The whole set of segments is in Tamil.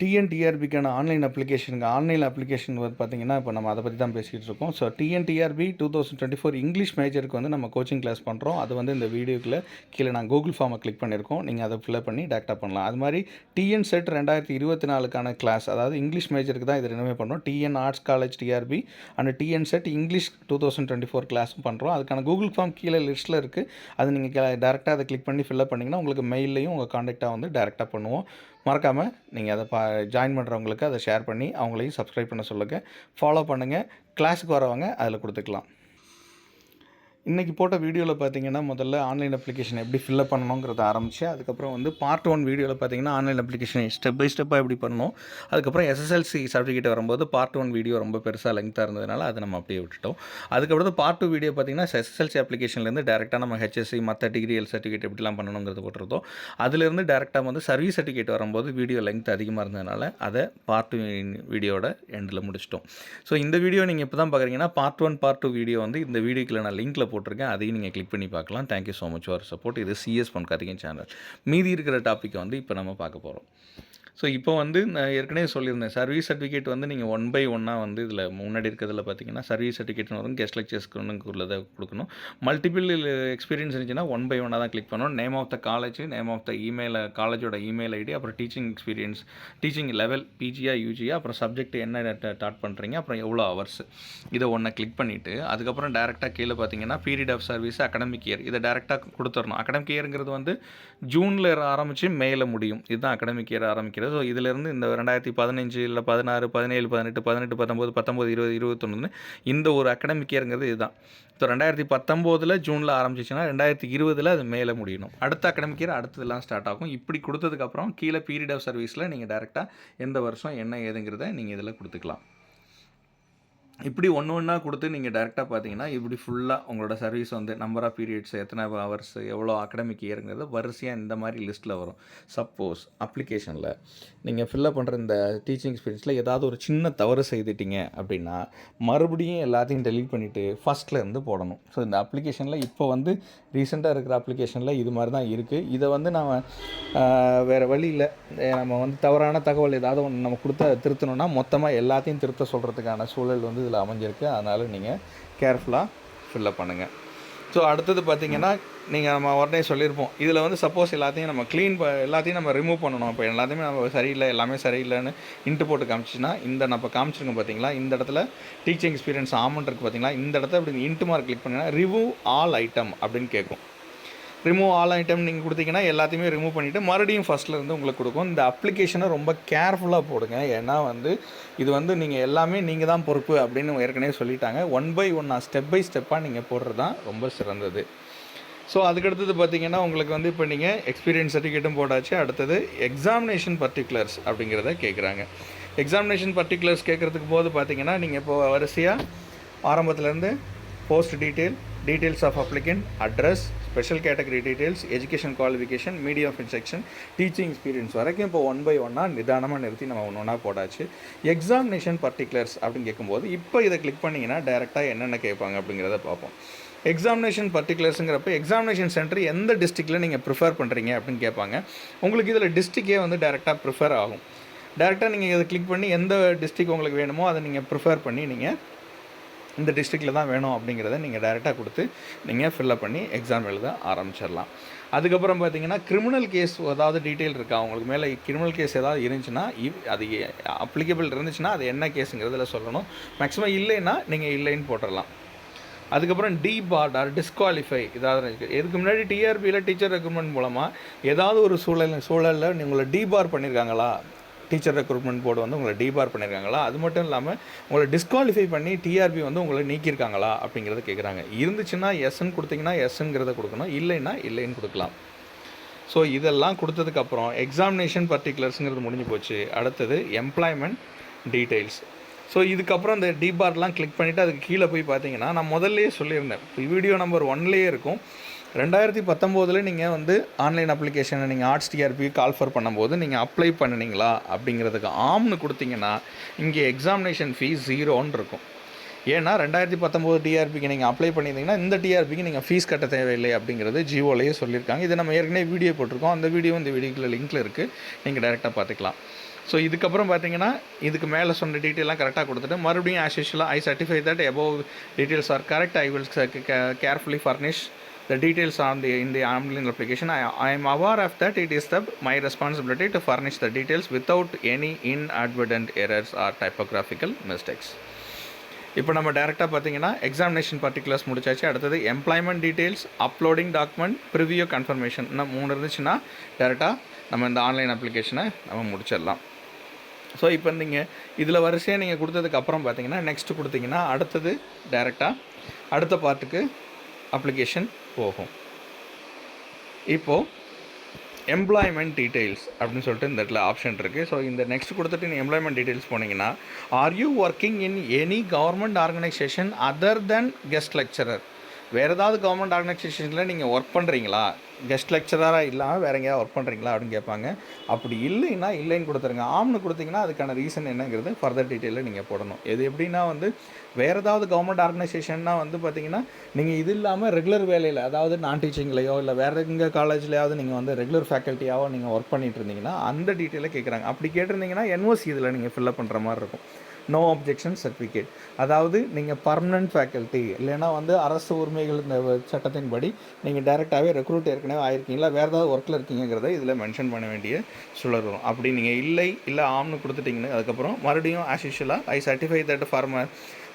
டிஎன்டிஆர்பிக்கான ஆன்லைன் அப்ளிகேஷனுங்க ஆன்லைன் அப்ளிகேஷன் வந்து பார்த்தீங்கன்னா இப்போ நம்ம அதை பற்றி தான் பேசிகிட்டு இருக்கோம் so TNTRB two thousand twenty four English மேஜருக்கு வந்து நம்ம கோச்சிங் கிளாஸ் பண்ணுறோம் அது வந்து இந்த வீடியோக்குள்ள கீழே நான் கூகுள் ஃபார்மை கிளிக் பண்ணியிருக்கோம். நீங்கள் அதை ஃபில்அப் பண்ணி டேக்டாக பண்ணலாம். அது மாதிரி டிஎன் செட் ரெண்டாயிரத்தி இருபத்தி நாலுக்கான கிளாஸ் அதாவது இங்கிலீஷ் மேஜருக்கு தான் இது ரெண்டுமே பண்ணுறோம் TN arts college TRB and TN SET English two thousand twenty four கிளாஸும் பண்ணுறோம் அதுக்கான கூகுள் ஃபார்ம் கீழே லிஸ்ட்டில் இருக்குது அது நீங்கள் டேரெக்டாக அதை கிளிக் பண்ணி ஃபில்அப் பண்ணிங்கன்னா உங்களுக்கு மெயிலையும் உங்கள் காண்டாக்டாக வந்து டேரெக்டாக பண்ணுவோம். மறக்காமல் நீங்கள் அதை பா ஜாயின் பண்ணுறவங்களுக்கு அதை ஷேர் பண்ணி அவங்களையும் சப்ஸ்கிரைப் பண்ண சொல்லுங்கள் ஃபாலோ பண்ணுங்கள் கிளாஸுக்கு வரவங்க அதில் கொடுத்துக்கலாம். இன்றைக்கி போட்ட வீடியோவில் பார்த்தீங்கன்னா முதல்ல ஆன்லைன் அப்ளிகேஷன் எப்படி ஃபில்அப் பண்ணணுங்கிறத ஆரம்பிச்சு அதுக்கப்புறம் வந்து பார்ட் ஒன் வீடியோவில் பார்த்தீங்கன்னா ஆன்லைன் அப்ளிகேஷன் ஸ்டெப் பை ஸ்டெப்பாக எப்படி பண்ணணும் அதுக்கப்புறம் எஸ்எஸ்எல்சி சர்டிஃபிகேட் வரும்போது பார்ட் ஒன் வீடியோ ரொம்ப பெருசாக லெங்க்த்தாக இருந்ததுனால அதை நம்ம அப்படியே விட்டுட்டோம். அதுக்கப்புறம் பார்ட் டூ வீடியோ பார்த்தீங்கன்னா எஸ்எஸ்எல்சி அப்ளிகேஷன்லேருந்து டேரெக்டாக நம்ம ஹெச்எஸ்சி மற்ற டிகிரி எல் சர்டிஃபிகேட் எப்படிலாம் பண்ணணுங்கிறது போட்டிருந்தோம். அதுலேருந்து டேரெக்டாக வந்து சர்வீஸ் சர்டிஃபிகேட் வரும்போது வீடியோ லெங்க் அதிகமாக இருந்ததுனால அதை பார்ட் டூ வீடியோட எண்டில் முடிச்சிட்டோம். ஸோ இந்த வீடியோ நீங்கள் இப்போ தான் பார்க்குறீங்கன்னா part one part two video வந்து இந்த வீடியோக்கில் நான் லிங்க்கில் போட்டிருக்கேன். அதையும் நீங்கள் கிளிக் பண்ணி பார்க்கலாம். Thank you so much for support இது சிஎஸ் பொன் கார்த்திகேயன் சேனல் மீதி இருக்கிற டாப்பிக்கை வந்து இப்போ நம்ம பார்க்க போகிறோம் ஸோ இப்போ வந்து நான் ஏற்கனவே சொல்லியிருந்தேன். சர்வீஸ் சர்டிஃபிகேட் வந்து நீங்கள் ஒன் பை ஒன்னாக வந்து இதில் முன்னாடி இருக்கிறதுல பார்த்தீங்கன்னா சர்வீஸ் சர்டிஃபிகேட்னு வரும். கெஸ்ட் லெக்சர்ஸ்க்கு உள்ளதை கொடுக்கணும். மல்டிபிள் எக்ஸ்பீரியன்ஸ் இருந்துச்சுன்னா ஒன் பை ஒன்னாக தான் கிளிக் பண்ணணும். Name of the college name of the email காலேஜோட இமெயில் ஐடி அப்புறம் டீச்சிங் எக்ஸ்பீரியன்ஸ் டீச்சிங் லெவல் பிஜியா யூஜியா அப்புறம் சப்ஜெக்ட் என்ன ஸ்டார்ட் பண்ணுறீங்க அப்புறம் எவ்வளோ ஹவர்ஸ் இதை ஒன்றை கிளிக் பண்ணிவிட்டு அதுக்கப்புறம் டேரெக்டாக கீழே பார்த்தீங்கன்னா period of service academic year இதை டேரெக்டாக கொடுத்துடணும். அகடமிக் இயருங்கிறது வந்து ஜூனில் ஆரம்பித்து மேலே முடியும். இதுதான் அகடமிக் இயர் ஆரம்பிக்கிறது. ஸோ இதிலேருந்து இந்த ரெண்டாயிரத்தி பதினஞ்சு இல்லை பதினாறு பதினேழு பதினெட்டு பதினெட்டு பத்தொம்போது பத்தொம்போது இருபது இருபத்தொன்னு இந்த ஒரு அகடமிக் இயருங்கிறது இதுதான். ஸோ ரெண்டாயிரத்தி பத்தொம்போதில் ஜூனில் ஆரம்பிச்சிச்சுன்னா ரெண்டாயிரத்தி இருபதில் அது மேலே முடியணும். அடுத்த அகடமிக் இயர் அடுத்ததெல்லாம் ஸ்டார்ட் ஆகும். இப்படி கொடுத்ததுக்கப்புறம் கீழே பீரியட் ஆஃப் சர்வீஸில் நீங்கள் டேரெக்டாக எந்த வருஷம் என்ன ஏதுங்கிறத நீங்கள் இதில் கொடுத்துக்கலாம். இப்படி ஒன்று ஒன்றா கொடுத்து நீங்கள் டேரெக்டாக பார்த்தீங்கன்னா இப்படி ஃபுல்லாக உங்களோட சர்வீஸ் வந்து நம்பர் ஆஃப் பீரியட்ஸ் எத்தனை ஹவர்ஸ் எவ்வளோ அகடமிக் இயருங்கிறது வரிசையாக இந்த மாதிரி லிஸ்ட்டில் வரும். சப்போஸ் அப்ளிகேஷனில் நீங்கள் ஃபில்லப் பண்ணுற இந்த டீச்சிங் எக்ஸ்பீரியன்ஸில் ஏதாவது ஒரு சின்ன தவறு செய்துட்டீங்க அப்படின்னா மறுபடியும் எல்லாத்தையும் டெலீட் பண்ணிவிட்டு ஃபஸ்ட்லேருந்து போடணும். ஸோ இந்த அப்ளிகேஷனில் இப்போ வந்து ரீசெண்டாக இருக்கிற அப்ளிகேஷனில் இது மாதிரி தான் இருக்குது இதை வந்து நம்ம வேறு வழியில் நம்ம வந்து தவறான தகவல் ஏதாவது ஒன்று நம்ம கொடுத்து திருத்தணும்னா மொத்தமாக எல்லாத்தையும் திருத்த சொல்கிறதுக்கான சூழல் வந்து இதில் அமைஞ்சிருக்கு. அதனால் நீங்கள் கேர்ஃபுல்லாக ஃபில்லப் பண்ணுங்கள் ஸோ அடுத்தது பார்த்தீங்கன்னா நீங்கள் நம்ம உடனே சொல்லியிருப்போம். இதில் வந்து சப்போஸ் எல்லாத்தையும் நம்ம க்ளீன் ப எல்லாத்தையும் நம்ம ரிமூவ் பண்ணணும். இப்போ எல்லாத்தையுமே நம்ம சரியில்லை எல்லாமே சரியில்லைன்னு இன்ட்டு போட்டு காமிச்சிச்சுன்னா இந்த நம்ம காமிச்சிருக்கோம் பார்த்தீங்களா? இந்த இடத்துல டீச்சிங் எக்ஸ்பீரியன்ஸ் ஆமன் இருக்குது பார்த்தீங்களா? இந்த இடத்துல இப்படி இன்ட்டு மார்க் கிளிக் பண்ணிங்கன்னா ரிமூவ் ஆல் ஐட்டம் அப்படின்னு கேட்கும். ரிமூவ் ஆல் ஐட்டம் நீங்கள் கொடுத்தீங்கன்னா எல்லாத்தையுமே ரிமூவ் பண்ணிவிட்டு மறுபடியும் ஃபஸ்ட்லேருந்து உங்களுக்கு கொடுக்கும். இந்த அப்ளிகேஷனை ரொம்ப கேர்ஃபுல்லாக போடுங்க. ஏன்னா வந்து இது வந்து நீங்கள் எல்லாமே நீங்கள் தான் பொறுப்பு அப்படின்னு ஏற்கனவே சொல்லிட்டாங்க. ஒன் பை ஒன்னாக ஸ்டெப் பை ஸ்டெப்பாக நீங்கள் போடுறது தான் ரொம்ப சிறந்தது. ஸோ அதுக்கடுத்தது பார்த்தீங்கன்னா உங்களுக்கு வந்து இப்போ நீங்கள் எக்ஸ்பீரியன்ஸ் சர்டிஃபிகேட்டும் போட்டாச்சு. அடுத்தது எக்ஸாமினேஷன் பர்டிகுலர்ஸ் அப்படிங்கிறத கேட்குறாங்க எக்ஸாமினேஷன் பர்டிகுலர்ஸ் கேட்குறதுக்கு போது பார்த்தீங்கன்னா நீங்கள் இப்போ வரிசையாக ஆரம்பத்துலேருந்து post detail details of applicant address special category details education qualification medium of instruction teaching experience வரைக்கும் இப்போ ஒன் பை ஒன்னாக நிதானமாக நிறுத்தி நம்ம ஒன்று ஒன்றா போடாச்சு எக்ஸாமினேஷன் பர்டிகுலர்ஸ் அப்படின்னு கேட்கும்போது இப்போ இதை கிளிக் பண்ணிங்கன்னா டேரெக்டாக என்னென்ன கேட்பாங்க அப்படிங்கிறத பார்ப்போம். எக்ஸாமினேஷன் பர்டிகுலர்ஸுங்கிறப்ப எக்ஸாமினேஷன் சென்டர் எந்த டிஸ்ட்ரிக்டில் நீங்கள் ப்ரிஃபர் பண்ணுறீங்க அப்படின்னு கேட்பாங்க. உங்களுக்கு இதில் டிஸ்ட்ரிக்டே வந்து டேரெக்டாக ப்ரிஃபர் ஆகும். டேரெக்டாக நீங்கள் இதை கிளிக் பண்ணி எந்த டிஸ்ட்ரிக் உங்களுக்கு வேணுமோ அதை நீங்கள் ப்ரிஃபர் பண்ணி நீங்கள் இந்த டிஸ்ட்ரிக்டில் தான் வேணும் அப்படிங்கிறத நீங்கள் டேரெக்டாக கொடுத்து நீங்கள் ஃபில்லப் பண்ணி எக்ஸாம் எழுத ஆரம்பிச்சிடலாம். அதுக்கப்புறம் பார்த்தீங்கன்னா கிரிமினல் கேஸ் ஏதாவது டீட்டெயில் இருக்கா? அவங்களுக்கு மேலே கிரிமினல் கேஸ் ஏதாவது இருந்துச்சுன்னா அது அப்ளிகபிள் இருந்துச்சுன்னா அது என்ன கேஸுங்கிறதுல சொல்லணும். மேக்ஸிமம் இல்லைன்னா நீங்கள் இல்லைன்னு போட்டுடலாம். அதுக்கப்புறம் டி பார்ட் ஆர் டிஸ்குவாலிஃபை இதாவது இருக்குது இதுக்கு முன்னாடி டிஆர்பியில் டீச்சர் ரெக்ரூட்மெண்ட் மூலமாக ஏதாவது ஒரு சூழல் சூழலில் உங்களை டிபார் பண்ணியிருக்காங்களா டீச்சர் ரெக்ரூட்மெண்ட் போர்டு வந்து உங்களை டிபார் பண்ணியிருக்காங்களா அது மட்டும் இல்லாமல் உங்களை டிஸ்குவாலிஃபை பண்ணி டிஆர்பி வந்து உங்களை நீக்கியிருக்காங்களா? அப்படிங்கிறத கேட்குறாங்க இருந்துச்சுன்னா எஸ்ன்னு கொடுத்தீங்கன்னா எஸ்ங்கிறத கொடுக்கணும். இல்லைன்னா இல்லைன்னு கொடுக்கலாம். ஸோ இதெல்லாம் கொடுத்ததுக்கப்புறம் எக்ஸாமினேஷன் பர்டிகுலர்ஸுங்கிறது முடிஞ்சு போச்சு. அடுத்தது எம்ப்ளாய்மெண்ட் டீட்டெயில்ஸ் ஸோ இதுக்கப்புறம் இந்த டிபார்லாம் கிளிக் பண்ணிவிட்டு அதுக்கு கீழே போய் பார்த்தீங்கன்னா நான் முதல்லையே சொல்லியிருந்தேன். வீடியோ நம்பர் ஒன்லேயே இருக்கும். ரெண்டாயிரத்தி பத்தொம்போதில் நீங்கள் வந்து ஆன்லைன் அப்ளிகேஷனை நீங்கள் ஆர்ட்ஸ் டிஆர்பி கால்ஃபர் பண்ணும்போது நீங்கள் அப்ளை பண்ணினீங்களா அப்படிங்கிறதுக்கு ஆம்னு கொடுத்தீங்கன்னா இங்கே எக்ஸாமினேஷன் ஃபீஸ் ஜீரோன்னு இருக்கும். ஏன்னா ரெண்டாயிரத்தி பத்தொம்போது டிஆர்பிக்கு நீங்கள் அப்ளை பண்ணியிருந்தீங்கன்னா இந்த டிஆர்பிக்கு நீங்கள் ஃபீஸ் கட்ட தேவையில்லை அப்படிங்கிறது ஜியோலேயே சொல்லியிருக்காங்க. இதை நம்ம ஏற்கனவே வீடியோ போட்டிருக்கோம். அந்த வீடியோ இந்த வீடியோக்குள்ள லிங்க்கில் இருக்குது நீங்கள் டேரெக்டாக பார்த்துக்கலாம். ஸோ இதுக்கப்புறம் பார்த்தீங்கன்னா இதுக்கு மேலே சொன்ன டீட்டெயிலாம் கரெக்டாக கொடுத்துட்டு மறுபடியும் as யூஷுவலாக I certify that above details are correct I will carefully furnish the details on the in the online application. I, I am aware of that. It is the my responsibility to furnish the details without any inadvertent errors or typographical mistakes. இப்போ நம்ம டேரெக்டாக பார்த்தீங்கன்னா எக்ஸாமினேஷன் பர்டிகுலர்ஸ் முடிச்சாச்சு. அடுத்தது employment details uploading document preview confirmation இன்னும் மூணு இருந்துச்சுன்னா டேரெக்டாக நம்ம இந்த ஆன்லைன் அப்ளிகேஷனை நம்ம முடிச்சிடலாம். ஸோ இப்போ நீங்கள் இதில் வரிசையாக நீங்கள் கொடுத்ததுக்கு அப்புறம் பார்த்தீங்கன்னா நெக்ஸ்ட் கொடுத்தீங்கன்னா அடுத்தது டேரெக்டாக அடுத்த பார்ட்டுக்கு அப்ளிகேஷன் போகும். இப்போது எம்ப்ளாய்மெண்ட் டீட்டெயில்ஸ் அப்படின்னு சொல்லிட்டு இந்த இடத்துல ஆப்ஷன் இருக்குது ஸோ இந்த நெக்ஸ்ட் கொடுத்துட்டு நீ எம்ப்ளாய்மெண்ட் டீட்டெயில்ஸ் போனீங்கன்னா are you working in any government organisation other then guest lecturer வேறு ஏதாவது கவர்மெண்ட் ஆர்கனைசேஷனில் நீங்கள் ஒர்க் பண்ணுறீங்களா கெஸ்ட் லெக்சராக இல்லாமல் வேறு எங்கேயாவது ஒர்க் பண்ணுறீங்களா அப்படின்னு கேட்பாங்க. அப்படி இல்லைன்னா இல்லைன்னு கொடுத்துருங்க. ஆம்னு கொடுத்தீங்கன்னா அதுக்கான ரீசன் என்னங்கிறது ஃபர்தர் டீட்டெயிலில் நீங்கள் போடணும். இது எப்படின்னா வந்து வேறு ஏதாவது கவர்மெண்ட் ஆர்கனைசேஷன்னா வந்து பார்த்தீங்கன்னா நீங்கள் இது இல்லாமல் ரெகுலர் வேலையில் அதாவது நான் டீச்சிங்லையோ இல்லை வேறு எங்கே காலேஜ்லேயாவது நீங்கள் வந்து ரெகுலர் ஃபேக்கல்ட்டியாவோ நீங்கள் ஒர்க் பண்ணிட்டு இருந்தீங்கன்னா அந்த டீட்டெயிலை கேட்குறாங்க அப்படி கேட்டிருந்தீங்கன்னா என்ஓசி இதில் நீங்கள் ஃபில்அப் பண்ணுற மாதிரி இருக்கும். நோ அப்ஜெக்ஷன் சர்டிஃபிகேட் அதாவது நீங்கள் பர்மனன்ட் ஃபேக்கல்ட்டி இல்லைன்னா வந்து அரசு உரிமைகள் இந்த சட்டத்தின்படி நீங்கள் டைரெக்டாகவே ரெக்ரூட் ஏற்கனவே ஆயிருக்கீங்களா? வேறு ஏதாவது ஒர்க்கில் இருக்கீங்கிறத இதில் மென்ஷன் பண்ண வேண்டிய சூழல் வரும். அப்படி நீங்கள் இல்லை இல்லை ஆம்னு கொடுத்துட்டிங்கன்னா அதுக்கப்புறம் மறுபடியும் as யூஷுவலாக I certify that form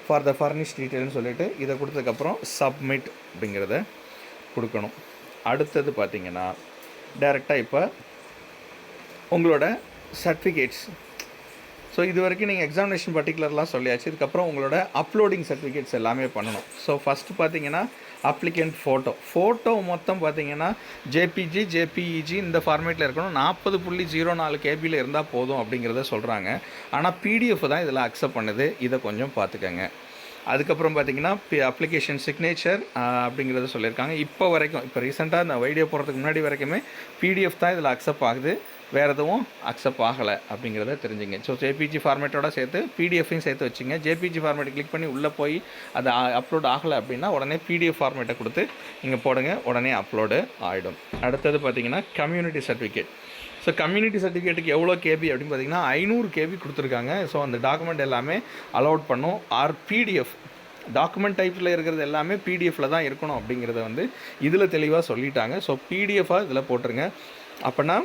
for the furnish டீட்டெயில்னு சொல்லிட்டு இதை கொடுத்ததுக்கப்புறம் சப்மிட் அப்படிங்கிறத கொடுக்கணும். அடுத்தது பார்த்தீங்கன்னா டேரெக்டாக இப்போ உங்களோட சர்டிஃபிகேட்ஸ் ஸோ இது வரைக்கும் நீங்கள் எக்ஸாமினேஷன் பர்டிகுலர்லாம் சொல்லியாச்சு. இதுக்கப்புறம் உங்களோட அப்லோடிங் சர்டிஃபிகேட்ஸ் எல்லாமே பண்ணணும். ஸோ ஃபஸ்ட்டு பார்த்தீங்கன்னா அப்ளிகண்ட் ஃபோட்டோ ஃபோட்டோ மொத்தம் பார்த்தீங்கன்னா ஜேபிஜி ஜேபிஇஜி இந்த ஃபார்மேட்டில் இருக்கணும். நாற்பது புள்ளி ஜீரோ நாலு கேபியில் இருந்தால் போதும் அப்படிங்கிறத சொல்கிறாங்க ஆனால் பிடிஎஃப் தான் இதில் அக்செப்ட் பண்ணுது. இதை கொஞ்சம் பார்த்துக்கங்க அதுக்கப்புறம் பார்த்தீங்கன்னா அப்ளிகேஷன் சிக்னேச்சர் அப்படிங்கிறத சொல்லியிருக்காங்க. இப்போ வரைக்கும் இப்போ ரீசெண்டாக இந்த வீடியோ போகிறதுக்கு முன்னாடி வரைக்குமே பிடிஎஃப் தான் இதில் அக்செப்ட் ஆகுது. வேறு எதுவும் அக்செப்ட் ஆகலை அப்படிங்கிறத தெரிஞ்சுங்க. ஸோ ஜேபிஜி ஃபார்மேட்டோட சேர்த்து பிடிஎஃப்பையும் சேர்த்து வச்சுங்க. ஜேபிஜி ஃபார்மேட் கிளிக் பண்ணி உள்ளே போய் அது அப்லோட் ஆகலை அப்படின்னா உடனே பிடிஎஃப் ஃபார்மேட்டை கொடுத்து நீங்கள் போடுங்க. உடனே அப்லோடு ஆகிடும் அடுத்தது பார்த்தீங்கன்னா கம்யூனிட்டி சர்டிஃபிகேட் ஸோ கம்யூனிட்டி சர்டிஃபிகேட்டுக்கு எவ்வளோ கேபி அப்படின்னு பார்த்தீங்கன்னா ஐநூறு கேபி கொடுத்துருக்காங்க. ஸோ அந்த டாக்குமெண்ட் எல்லாமே அலோட் பண்ணும். ஆர் பிடிஎஃப் டாக்குமெண்ட் டைப்பில் இருக்கிறது எல்லாமே பிடிஎஃப்பில் தான் இருக்கணும் அப்படிங்கிறத வந்து இதில் தெளிவாக சொல்லிட்டாங்க. ஸோ பிடிஎஃபாக இதில் போட்டுருங்க. அப்போனா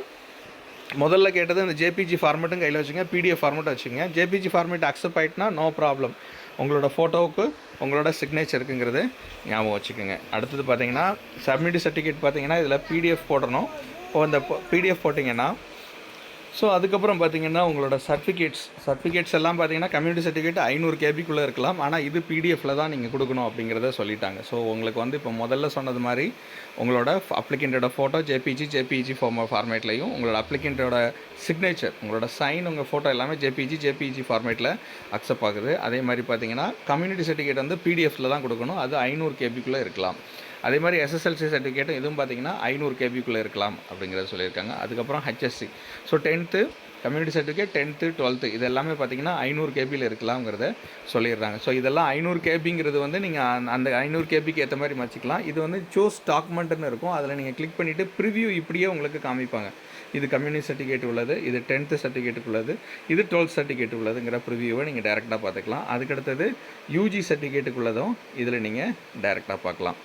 முதல்ல கேட்டது இந்த ஜேபிஜி ஃபார்மேட்டும் கையில் வச்சுங்க பிடிஎஃப் ஃபார்மேட் வச்சுங்க. ஜேபிஜி ஃபார்மேட் அக்செப்ட் ஆகிட்டுனா நோ ப்ராப்ளம் உங்களோட ஃபோட்டோவுக்கு உங்களோட சிக்னேச்சர் இருக்குங்கிறது ஞாபகம் வச்சுக்கோங்க. அடுத்தது பார்த்தீங்கன்னா சப்மிட் சர்டிஃபிகேட் பார்த்தீங்கன்னா இதில் பிடிஎஃப் போடணும். இப்போ இந்த பிடிஎஃப் போட்டிங்கன்னா ஸோ அதுக்கப்புறம் பார்த்தீங்கன்னா உங்களோட சர்டிஃபிகேட்ஸ் சர்டிஃபிகேட்ஸ் எல்லாம் பார்த்தீங்கன்னா கம்யூனிட்டி சர்டிஃபிகேட் ஐநூறு கேபிக்குள்ளே இருக்கலாம். ஆனால் இது பிடிஎஃப்பில் தான் நீங்கள் கொடுக்கணும் அப்படிங்கிறத சொல்லிட்டாங்க. ஸோ உங்களுக்கு வந்து இப்போ முதல்ல சொன்னது மாதிரி உங்களோட அப்ளிகண்ட்டோட ஃபோட்டோ ஜேபிஜி ஜேபிஜி ஃபார்ம ஃபார்மேட்லையும் உங்களோட அப்ளிகண்ட்டோட சிக்னேச்சர் உங்களோட சைன் உங்கள் ஃபோட்டோ எல்லாமே ஜேபிஜி ஜேபிஜி ஃபார்மேட்டில் அக்செப்ட் ஆகுது. அதே மாதிரி பார்த்தீங்கன்னா கம்யூனிட்டி சர்டிஃபிகேட் வந்து பிடிஎஃப்பில் தான் கொடுக்கணும். அது ஐநூறு கேபிக்குள்ளே இருக்கலாம். அதே மாதிரி எஸ்எஸ்எல்சி சர்டிஃபிகேட்டும் இதுவும் பார்த்தீங்கன்னா ஐநூறு கேபிக்குள்ளே இருக்கலாம் அப்படிங்கிறத சொல்லியிருக்காங்க. அதுக்கப்புறம் HSC so tenth community certificate tenth twelfth இது எல்லாமே பார்த்தீங்கன்னா ஐநூறு கேபியில் இருக்கலாம்ங்கிறத சொல்லிடுறாங்க. ஸோ இதெல்லாம் ஐநூறு கேபிங்கிறது வந்து நீங்கள் அந்த ஐநூறு கேபிக்கு ஏற்ற மாதிரி மச்சிக்கலாம் இது வந்து சூஸ் டாக்குமெண்ட்னு இருக்கும். அதில் நீங்கள் கிளிக் பண்ணிவிட்டு ப்ரிவியூ இப்படியே உங்களுக்கு காமிப்பாங்க. இது கம்யூனிட்டி சர்டிஃபிகேட் உள்ளது இது டென்த்து சர்டிஃபிகேட்டுக்கு உள்ளது இது டுவெல்த் சர்டிஃபிகேட் உள்ளதுங்கிற ப்ரிவியூவை நீங்கள் டேரெக்டாக பார்த்துக்கலாம். அதுக்கடுத்தது யூஜி சர்டிஃபிகேட்டுக்குள்ளதும் இதில் நீங்கள் டேரெக்டாக பார்க்கலாம்.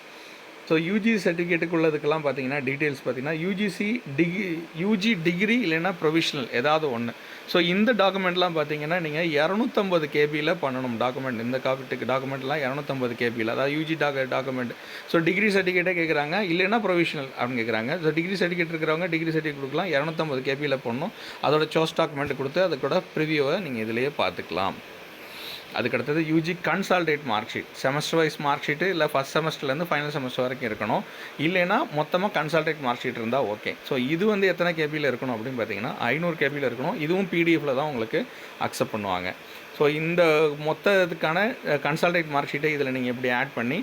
ஸோ யூஜி சர்டிஃபிகேட்டுக்கு உள்ளதுக்கெல்லாம் பார்த்தீங்கன்னா டீட்டெயில்ஸ் பார்த்தீங்கன்னா யூஜிசி டிகிரி யூஜி டிகிரி இல்லைன்னா ப்ரொவிஷனல் ஏதாவது ஒன்று ஸோ இந்த டாக்குமெண்ட்லாம் பார்த்தீங்கன்னா நீங்கள் இரநூத்தம்பது கேபியில் பண்ணணும். டாக்குமெண்ட் இந்த காப்பிட்டுக்கு டாக்குமெண்ட்லாம் இரநூத்தம்பது கேபியில் அதாவது UG doc document so degree சர்டிஃபிகேட்டே கேட்குறாங்க இல்லைன்னா ப்ரொவிஷனல் அப்படின்னு கேட்குறாங்க ஸோ டிகிரி சர்டிஃபிகேட் இருக்கிறவங்க டிகிரி சர்டிஃபிகேட் கொடுக்கலாம் இரநூத்தம்பது கேபியில் பண்ணணும் அதோட சோஸ் டாக்குமெண்ட் கொடுத்து அதுக்கூட ப்ரிவியூவை நீங்கள் இதிலேயே பார்த்துக்கலாம். அதுக்கடுத்தது UG consolidated mark sheet semester wise mark sheet இல்லை ஃபஸ்ட் செமஸ்டர்லேருந்து ஃபைனல் செமஸ்டர் வரைக்கும் இருக்கணும். இல்லைன்னா மொத்தமாக கன்சால்டேட் மார்க் ஷீட் இருந்தால் ஓகே ஸோ இது வந்து எத்தனை கேபியில் இருக்கணும் அப்படின்னு பார்த்தீங்கன்னா ஐநூறு கேபியில் இருக்கணும். இதுவும் பிடிஎஃப்பில் தான் உங்களுக்கு அக்செப்ட் பண்ணுவாங்க. ஸோ இந்த மொத்த இதுக்கான கன்சால்டேட் மார்க் ஷீட்டை இதில் நீங்கள் எப்படி ஆட் பண்ணி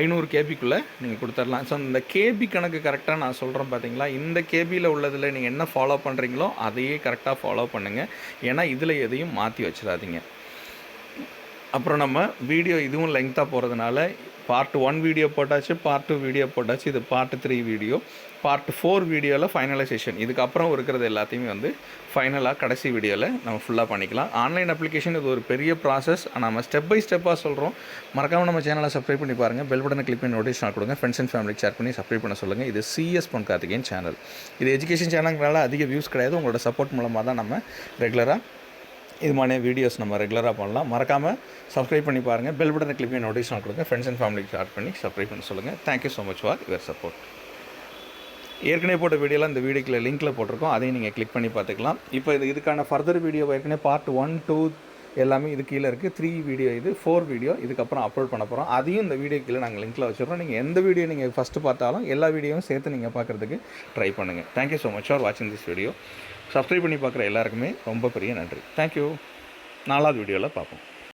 ஐநூறு கேபிக்குள்ளே நீங்கள் கொடுத்துடலாம். ஸோ இந்த கேபி கணக்கு கரெக்டாக நான் சொல்கிறேன் பார்த்தீங்களா இந்த கேபியில் உள்ளதில் நீங்கள் என்ன ஃபாலோ பண்ணுறீங்களோ அதையே கரெக்டாக ஃபாலோ பண்ணுங்கள் ஏன்னா இதில் எதையும் மாற்றி வச்சிடாதீங்க. அப்புறம் நம்ம வீடியோ இதுவும் லெங்க்த்தாக போகிறதுனால பார்ட் ஒன் வீடியோ போட்டாச்சு பார்ட் டூ வீடியோ போட்டாச்சு இது part three video part four வீடியோவில் ஃபைனலைசேஷன் இதுக்கப்புறம் இருக்கிறது எல்லாத்தையுமே வந்து ஃபைனலாக கடைசி வீடியோவில் நம்ம ஃபுல்லாக பண்ணிக்கலாம். ஆன்லைன் அப்ளிகேஷன் இது ஒரு பெரிய ப்ராசஸ் நம்ம ஸ்டெப் பை ஸ்டெப்பாக சொல்கிறோம் மறக்காமல் நம்ம சேனலை சப்ஸ்கிரைப் பண்ணி பாருங்கள் பெல் பட்டனை கிளிக் பண்ணி நோட்டிஃபிகேஷன் கொடுங்க. ஃப்ரெண்ட்ஸ் அண்ட் ஃபேமிலி ஷேர் பண்ணி சப்ஸ்கிரைப் பண்ண சொல்லுங்கள் இது சிஎஸ் பொன் கார்த்திகேயன் சேனல் இது எஜுகேஷன் சேனல்னால அதிக வியூஸ் கிடையாது. உங்களோட சப்போர்ட் மூலமாக தான் நம்ம ரெகுலராக இது மாதிரி வீடியோஸ் நம்ம ரெகுலராக பண்ணலாம். மறக்காமல் சப்ஸ்கிரைப் பண்ணி பாருங்கள் பெல் பட்டனை கிளிக் பண்ணி நோட்டிஃபிகேஷன் கொடுங்க. ஃப்ரெண்ட்ஸ் அண்ட் ஃபேமிலிக்கு ஷேர் பண்ணி சப்ஸ்கிரைப் பண்ண சொல்லுங்கள் thank you so much for your support ஏற்கனவே போட்ட வீடியோலாம் இந்த வீடியோக்கில் லிங்க்கில் போட்டிருக்கோம். அதையும் நீங்கள் கிளிக் பண்ணி பார்த்துக்கலாம். இப்போ இது இதுக்கான ஃபர்தர் வீடியோ ஏற்கனவே பார்ட் ஒன் டூ எல்லாமே இது கீழே இருக்குது த்ரீ வீடியோ இது ஃபோர் வீடியோ இதுக்கப்புறம் அப்லோட் பண்ண போகிறோம் அதையும் இந்த வீடியோ கீழே நாங்கள் லிங்க்கில் வச்சுருக்கோம் நீங்கள் எந்த வீடியோ நீங்கள் ஃபஸ்ட்டு பார்த்தாலும் எல்லா வீடியோவும் சேர்த்து நீங்கள் பார்க்குறதுக்கு ட்ரை பண்ணுங்கள் thank you so much for வாட்சிங் திஸ் வீடியோ சப்ஸ்கிரைப் பண்ணி பார்க்குற எல்லாருக்குமே ரொம்ப பெரிய நன்றி. தேங்க்யூ நாலாவது வீடியோவில் பார்ப்போம்.